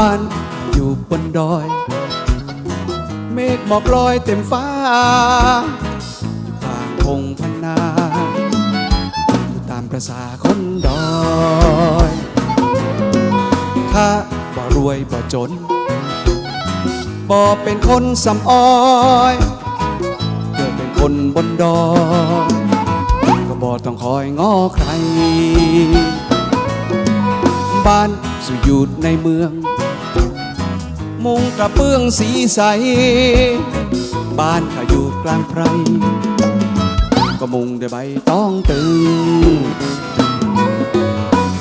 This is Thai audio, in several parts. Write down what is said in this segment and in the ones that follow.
้านอยู่บนดอย เมฆหมอกลอยเต็มฟ้าต่างคงพันนาอยู่ตามประษาคนดอยข้าบ่รวยบ่จนบ่เป็นคนสำอ้อยเกิดเป็นคนบนดอยก็บ่ต้องคอยง้อใคร บ้านสู่อยู่ในเมือง มุงกระเบื้องสีใส บ้านข้าอยู่กลางไพรก็มุงด้วยใบตองตึง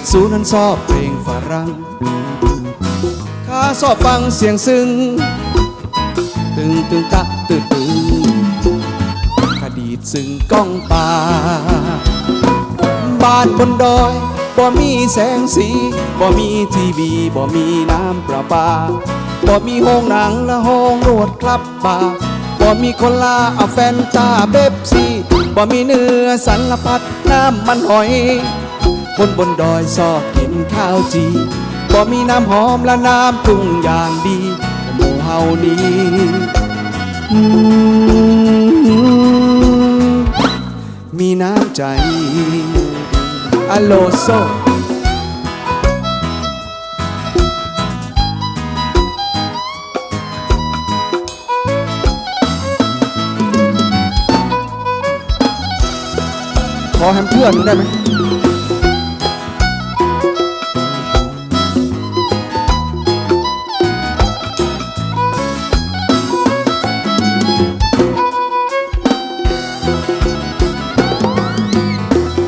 สูนั้นชอบเพลงฝรั่งข้าชอบฟังเสียงซึ้ง ตึงตึงตะตึงตึงขดีดซึ่งก้องตา บ้านบนดอยบ่มีแสงสี บ่มีทีวี บ่มีน้ำประปา บ่มีโรงหนังและโรงรวดครับบาร์บ่มีคนลาอาแฟนตาเบบซี่บ่มีเนื้อสันละพัดน้ำมันหอย คนบนดอยชอบกินข้าวจีบ่มีน้ำหอมและน้ำปรุงอย่างดีหมู่เฮานี้อืมมีน้ำใจอโลโซ อแฮมเพื่อนได้ไหม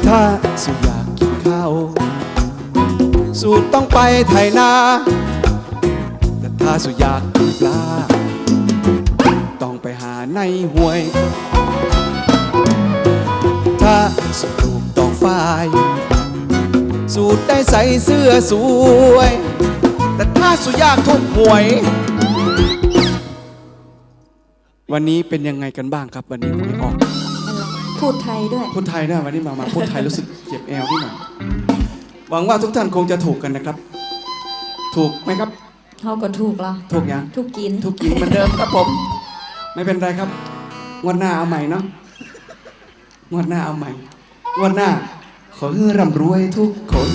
ถ้าสุอยากกินข้าวสูต้องไปไถนาแต่ถ้าสุอยากกินปลาต้องไปหาในห้วย ได้ใส่เสื้อสวย แต่ถ้าสุอยากทุกหวย วันนี้เป็นยังไงกันบ้างครับ วันนี้หวยออกพูดไทยด้วย พูดไทยนะวันนี้มามาพูดไทยรู้สึกเจ็บแอวนิดหน่อยหวังว่าทุกท่านคงจะถูกกันนะครับ ถูกไหมครับ เขาก็ถูกละถูกยังถูกกินถูกกินเหมือนเดิมครับผม ไม่เป็นไรครับงวดหน้าเอาใหม่เนาะงวดหน้าเอาใหม่งวดหน้า ขอให้ร่ำรวยทุกคน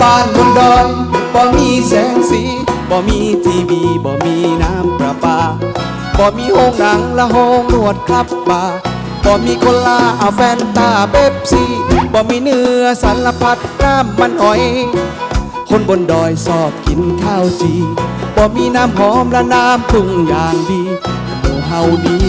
บ้านบนดอยบ่มีแสงสีบ่มีทีวีบ่มีน้ำประปาบ่มีโรงหนังและโรงนวดครับบาร์บ่มีโคลาเอาแฟนตาเบบซี่บ่มีเนื้อสารพัดน้ำมันหอย คนบนดอยชอบกินข้าวจีบ่มีน้ำหอมและน้ำปรุงอย่างดีหมู่เฮาดี